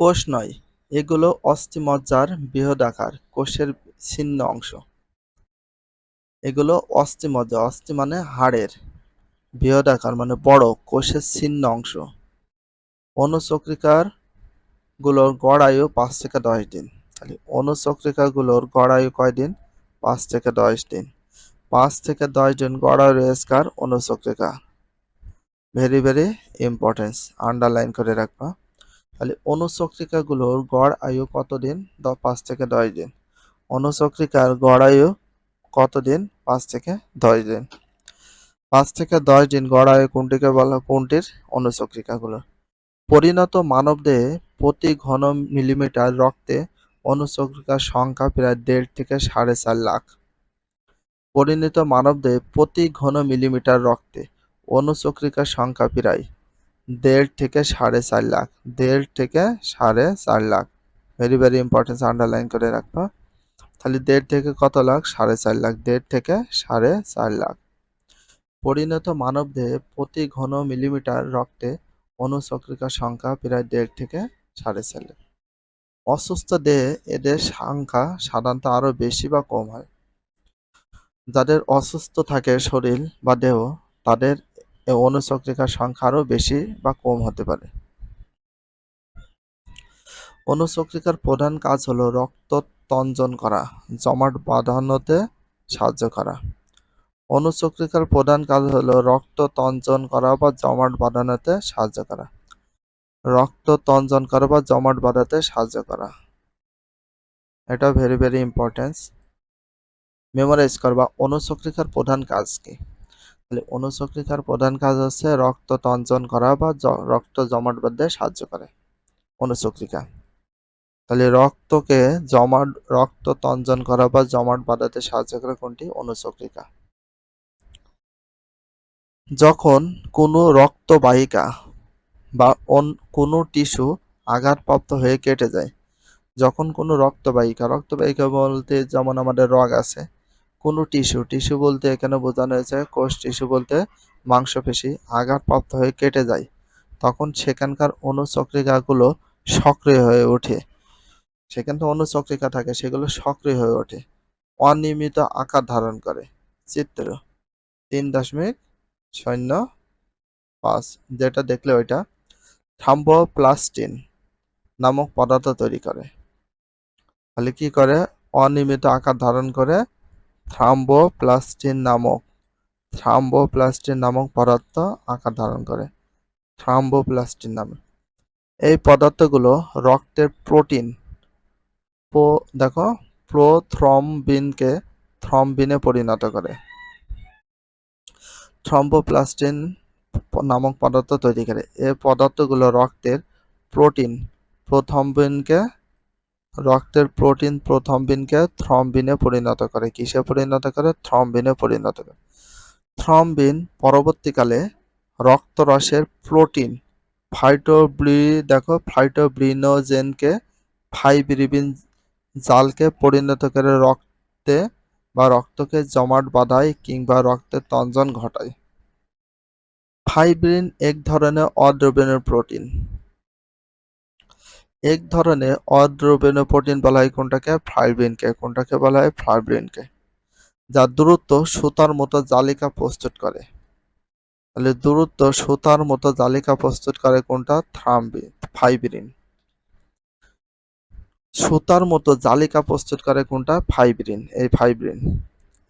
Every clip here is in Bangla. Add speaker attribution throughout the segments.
Speaker 1: কোষ নয়, এগুলো অস্থিমজ্জার বৃহদাকার কোষের ছিন্ন অংশ। এগুলো অস্থিমজ্জা, অস্থি মানে হাড়ের, বৃহদাকার মানে বড় কোষের ছিন্ন অংশ। অনুচক্রিকারগুলোর গড় আয়ু পাঁচ থেকে দশ দিন। তাহলে অনুচক্রিকা গুলোর গড় আয়ু কয় দিন? পাঁচ থেকে দশ দিন। পাঁচ থেকে দশ দিন গড় আয়ু রয়েছে অনুচক্রিকা। ভেরি ভেরি ইম্পর্টেন্স আন্ডারলাইন করে রাখবা। তাহলে অনুচক্রিকাগুলোর গড় আয়ু কতদিন? পাঁচ থেকে দশ দিন। অনুচক্রিকার গড় আয়ু কতদিন? পাঁচ থেকে দশ দিন। পাঁচ থেকে দশ দিন গড় আয়ু কোনটিকে বলা কোনটির? অনুচক্রিকাগুলো পরিণত মানবদেহে প্রতি ঘন মিলিমিটার রক্তে অনুচক্রিকার সংখ্যা প্রায় দেড় থেকে সাড়ে চার লাখ। পরিণত মানবদেহে প্রতি ঘন মিলিমিটার রক্তে অনুচক্রিকার সংখ্যা প্রায় দেড় থেকে সাড়ে চার লাখ। দেড় থেকে সাড়ে চার lakh. Very very importance underline করে রাখবা। তাহলে দেড় থেকে কত লাখ? সাড়ে চার লাখ। দেড় থেকে সাড়ে চার লাখ। পরিণত মানবদেহে প্রতি ঘন মিলিমিটার রক্তে অনুচক্রিকার সংখ্যা প্রায় দেড় থেকে সাড়ে চার লাখ। অসুস্থ দেহে এদের সংখ্যা সাধারণত আরও বেশি বা কম হয়। যাদের অসুস্থ থাকে শরীর বা দেহ, তাদের অনুচক্রিকার সংখ্যা আরও বেশি বা কম হতে পারে। অনুচক্রিকার প্রধান কাজ হলো রক্ত তঞ্জন করা, জমাট বাঁধানোতে সাহায্য করা। অনুচক্রিকার প্রধান কাজ হলো রক্ত তঞ্জন করা বা জমাট বাঁধানোতে সাহায্য করা। রক্ত তঞ্জন করা বা জমাট বাঁধাতে সাহায্য করা। এটা ভেরি ভেরি ইম্পর্টেন্স মেমোরাইজ করবা অনুচক্রিকার প্রধান কাজ কি? তাহলে অনুচক্রিকার প্রধান কাজ হচ্ছে রক্ত তঞ্চন করা বা রক্ত জমাট বাঁধতে সাহায্য করে অনুচক্রিকা। তাহলে রক্তকে জমাট, রক্ত তঞ্চন করা বা জমাট বাঁধাতে সাহায্য করে কোনটি? অনুচক্রিকা। যখন কোনো রক্তবাহিকা বা কোনো টিস্যু আঘাতপ্রাপ্ত হয়ে কেটে যায়, যখন কোনো রক্তবাহিকা রক্তবাহিকা বলতে যেমন আমাদের রগ আছে কোনো টিস্যু টিস্যু বলতে এখানে বোঝানো হয়েছে? কোষ টিস্যু বলতে মাংসপেশি, আঘাতপ্রাপ্ত হয়ে কেটে যায়। তখন সেখানকার অনুচক্রিকাগুলো সক্রিয় হয়ে ওঠে। সেখানে তো অনুচক্রিকা থাকে, সেগুলো সক্রিয় হয়ে ওঠে। অনিয়মিত আকার ধারণ করে। চিত্র তিন দশমিক শূন্য পাঁচ, যেটা দেখলে ওইটা থাম্বোপ্লাস্টিন নামক পদার্থ তৈরি করে। তাহলে কি করে? অনিয়মিত আকার ধারণ করে থ্রাম্বোপ্লাস্টিন নামক থ্রাম্বোপ্লাস্টিন নামক পদার্থ আকার ধারণ করে, থ্রাম্বোপ্লাস্টিন নামে। এই পদার্থগুলো রক্তের প্রোটিন, পো, দেখো, প্রোথ্রম্বিনকে থ্রম্বিনে পরিণত করে। থ্রম্বোপ্লাস্টিন নামক পদার্থ তৈরি করে। এই পদার্থগুলো রক্তের প্রোটিন প্রথম্বিনকে রক্তের প্রোটিন প্রথম্বিনকে থ্রম্বিনে পরিণত করে। কিসে পরিণত করে? থ্রম্বিনে পরিণত করে। থ্রম্বিন পরবর্তীকালে রক্তরসের প্রোটিন ফাইটোব্রি, দেখো, ফাইটোব্রিনোজেনকে, ফাইব্রিবিন জালকে পরিণত করে রক্তে বা রক্তকে জমাট বাঁধায় কিংবা রক্তের তঞ্জন ঘটায়। ফাইব্রিন এক ধরনের অদ্রবণীয় প্রোটিন। এক ধরনের অদ্রবণীয় প্রোটিন বলা হয় কোনটাকে? ফাইব্রিনকে। কোনটাকে বলা হয়? ফাইব্রিনকে। যা দ্রুত সুতার মতো জালিকা প্রস্তুত করে। তাহলে দ্রুত সুতার মতো জালিকা প্রস্তুত করে কোনটা? Thrombin fibrin. সুতার মতো জালিকা প্রস্তুত করে কোনটা? ফাইব্রিন, এই ফাইব্রিন।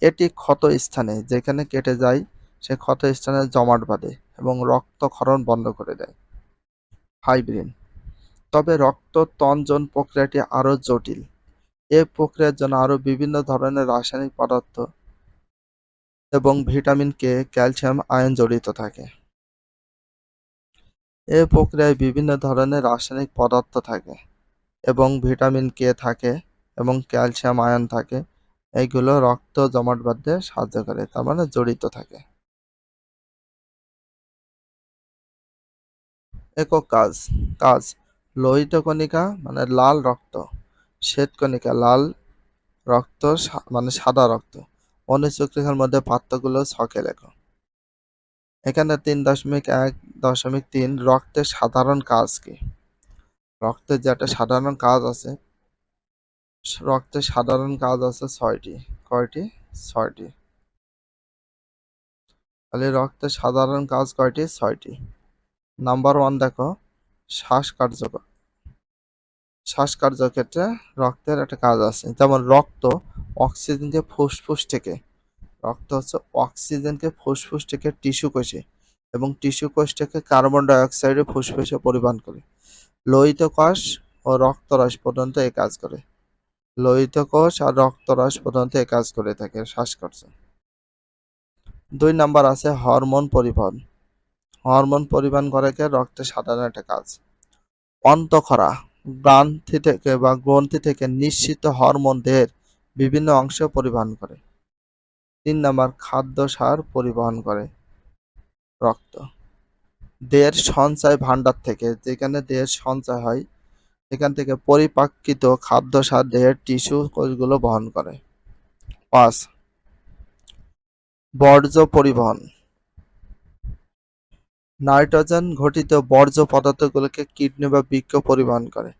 Speaker 1: এটি ক্ষত স্থানে, যেখানে কেটে যায়, সে ক্ষত স্থানে জমাট বাঁধে এবং রক্তক্ষরণ বন্ধ করে দেয়। ফাইব্রিন। তবে রক্ত তঞ্জন প্রক্রিয়াটি আরও জটিল। এ প্রক্রিয়ার জন্য আরও বিভিন্ন ধরনের রাসায়নিক পদার্থ এবং ভিটামিন কে, ক্যালসিয়াম, আয়ন জড়িত থাকে। এ প্রক্রিয়ায় বিভিন্ন ধরনের রাসায়নিক পদার্থ থাকে এবং ভিটামিন কে থাকে এবং ক্যালসিয়াম, আয়ন থাকে। এইগুলো রক্ত জমাট বাঁধতে সাহায্য করে, তার মানে জড়িত থাকে। একক কাজ কাজ। লোহিত কণিকা মানে লাল রক্ত, শ্বেত কণিকা, লাল রক্ত মানে সাদা রক্ত। অনুচক্রিকার মধ্যে পাত্রগুলো ছকে লেখো। এখানে তিন দশমিক এক দশমিক তিন, রক্তের সাধারণ কাজ কি? রক্তের যে একটা সাধারণ কাজ আছে, রক্তের সাধারণ কাজ আছে ছয়টি। কয়টি? ছয়টি। তাহলে রক্তের সাধারণ কাজ কয়টি? ছয়টি। নাম্বার ওয়ান দেখো। শ্বাসকার্যকর শ্বাসকার্য ক্ষেত্রে রক্তের একটা কাজ আছে। যেমন রক্ত অক্সিজেনকে ফুসফুস থেকে রক্ত হচ্ছে অক্সিজেনকে ফুসফুস থেকে টিস্যু কোষে এবং টিস্যু কোষ থেকে কার্বন ডাইঅক্সাইডে ফুসফুসে পরিবহন করে। লোহিত কোষ ও রক্তরস পর্যন্ত এই কাজ করে। লোহিত কোষ আর রক্তরস পর্যন্ত এই কাজ করে থাকে শ্বাসকর্য। দুই নাম্বার আছে হরমোন পরিবহন। হরমোন পরিবহন করে কে রক্তের সাধারণ একটা কাজ। অন্তঃক্ষরা, গ্রান্থি থেকে বা গ্রন্থি থেকে নিশ্চিত হরমোন দেহের বিভিন্ন অংশ পরিবহন করে। তিন নাম্বার, খাদ্য সার পরিবহন করে রক্ত। দেহের সঞ্চয় ভাণ্ডার থেকে, যেখানে দেহের সঞ্চয় হয়, সেখান থেকে পরিপাকৃত খাদ্য সার দেহের টিস্যু কোষগুলো বহন করে। পাঁচ, বর্জ্য পরিবহন। নাইট্রোজেন ঘটিত বর্জ্য পদার্থগুলোকে কিডনি বা বৃক্ক পরিবহন করে।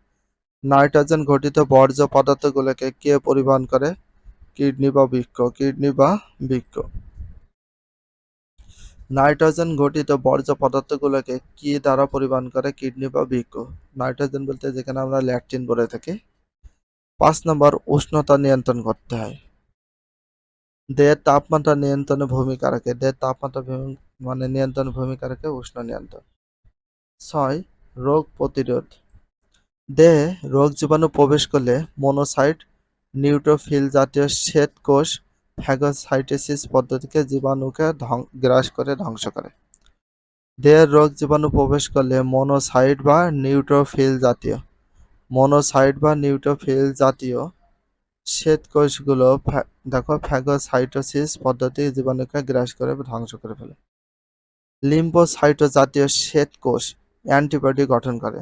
Speaker 1: নাইট্রোজেন ঘটিত বর্জ্য পদার্থগুলোকে কে পরিবহন করে? কিডনি বা বৃক্ক কিডনি বা বৃক্ক নাইট্রোজেন ঘটিত বর্জ্য পদার্থগুলোকে কি দ্বারা পরিবহন করে? কিডনি বা বৃক্ক নাইট্রোজেন বলতে যেখানে আমরা ল্যাকটিন বলে থাকি। পাঁচ নম্বর, উষ্ণতা নিয়ন্ত্রণ করতে হয়। দেহের তাপমাত্রা নিয়ন্ত্রণে ভূমিকা রাখে। দেহের তাপমাত্রা মানে নিয়ন্ত্রণে ভূমিকা রাখে উষ্ণ নিয়ন্ত্রণ। ছয়, রোগ প্রতিরোধ। দেহে রোগ জীবাণু প্রবেশ করলে মনোসাইট, নিউট্রোফিল জাতীয় শ্বেত কোষ ফ্যাগোসাইটোসিস পদ্ধতিকে জীবাণুকে গ্রাস করে ধ্বংস করে। দেহের রোগ জীবাণু প্রবেশ করলে মনোসাইট বা নিউট্রোফিল জাতীয়, মনোসাইট বা নিউট্রোফিল জাতীয় শ্বেত কোষগুলো দেখো, ফ্যাগোসাইটোসিস পদ্ধতি জীবাণুকে গ্রাস করে ধ্বংস করে ফেলে। লিম্ফোসাইটো জাতীয় শ্বেত কোষ অ্যান্টিবডি গঠন করে।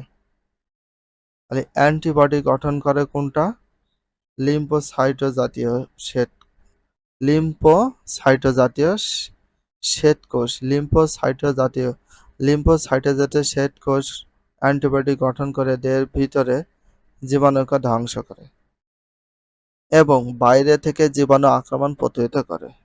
Speaker 1: তাহলে অ্যান্টিবডি গঠন করে কোনটা? লিম্ফোসাইটো জাতীয় শ্বেত লিম্ফোসাইটো জাতীয় শ- শ্বেত কোষ লিম্ফোসাইটো জাতীয় লিম্ফোসাইটো জাতীয় শ্বেত কোষ অ্যান্টিবডি গঠন করে দেহের ভিতরে জীবাণুকে ধ্বংস করে এবং বাইরে থেকে জীবাণু আক্রমণ প্রতিহত করে।